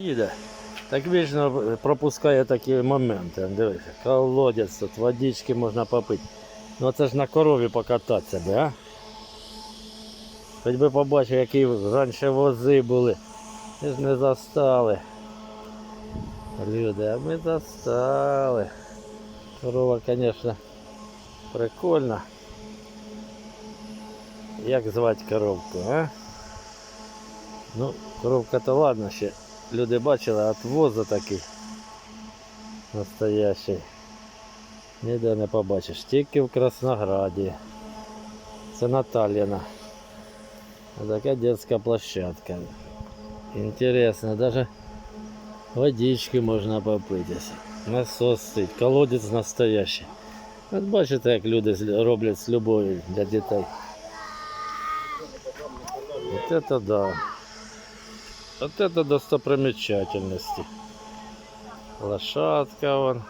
Їде. Так вічно пропускає такі моменти. Дивись, колодязь тут, водички можна попити. Ну це ж на корові покататися би, а? Хоч би побачив, які раніше вози були. Ми ж не застали. Люди, а ми застали. Корова, звісно, прикольна. Як звати коровку, а? Ну, коровка то ладно ще. Люди бачили, а от воза такий настоящий. Ніде не побачиш. Тільки в Краснограді. Це Наталіна. Така детська площадка. Інтересно, даже водички можна попити. Насос стоїть, колодець настоящий. От бачите, як люди з- роблять з любов'ю для дітей. Вот это да. Вот это достопримечательности. Лошадка вон.